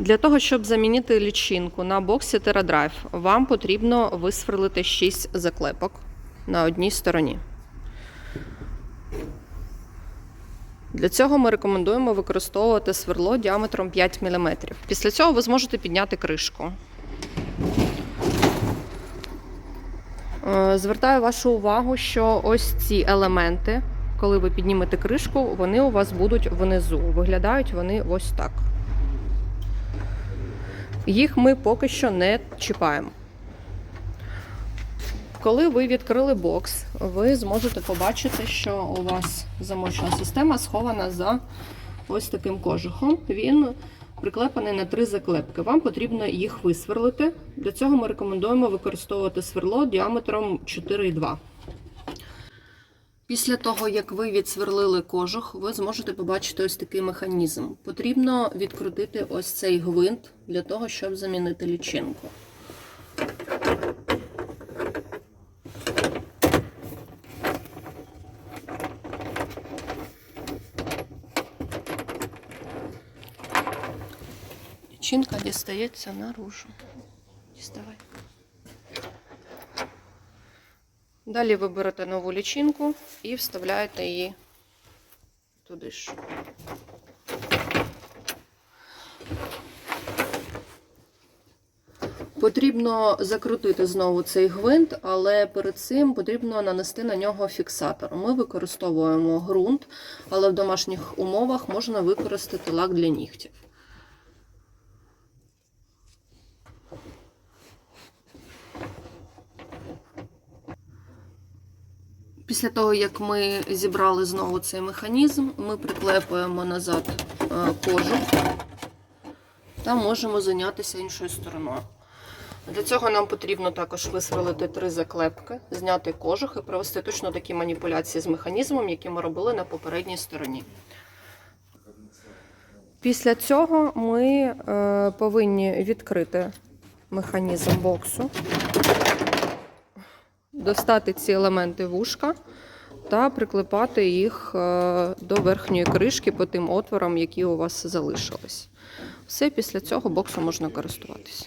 Для того, щоб замінити лічинку на боксі TerraDrive, вам потрібно висверлити 6 заклепок на одній стороні. Для цього ми рекомендуємо використовувати сверло діаметром 5 мм. Після цього ви зможете підняти кришку. Е, Звертаю вашу увагу, що ось ці елементи, коли ви піднімете кришку, вони у вас будуть внизу. Виглядають вони ось так. Їх ми поки що не чіпаємо. Коли ви відкрили бокс, ви зможете побачити, що у вас замочна система схована за ось таким кожухом. Він приклепаний на три заклепки. Вам потрібно їх висверлити. Для цього ми рекомендуємо використовувати сверло діаметром 4,2. Після того, як ви відсверлили кожух, ви зможете побачити ось такий механізм. Потрібно відкрутити ось цей гвинт для того, щоб замінити лічинку. Лічинка дістається наружу. Діставай. Далі ви берете нову лічинку і вставляєте її туди ж. Потрібно закрутити знову цей гвинт, але перед цим потрібно нанести на нього фіксатор. Ми використовуємо ґрунт, але в домашніх умовах можна використати лак для нігтів. Після того, як ми зібрали знову цей механізм, ми приклепуємо назад е, кожух та можемо зайнятися іншою стороною. Для цього нам потрібно також висверлити три заклепки, зняти кожух і провести точно такі маніпуляції з механізмом, які ми робили на попередній стороні. Після цього ми е, повинні відкрити механізм боксу, достати ці елементи вушка та приклепати їх е, до верхньої кришки по тим отворам, які у вас залишились. Все, після цього боксом можна користуватися.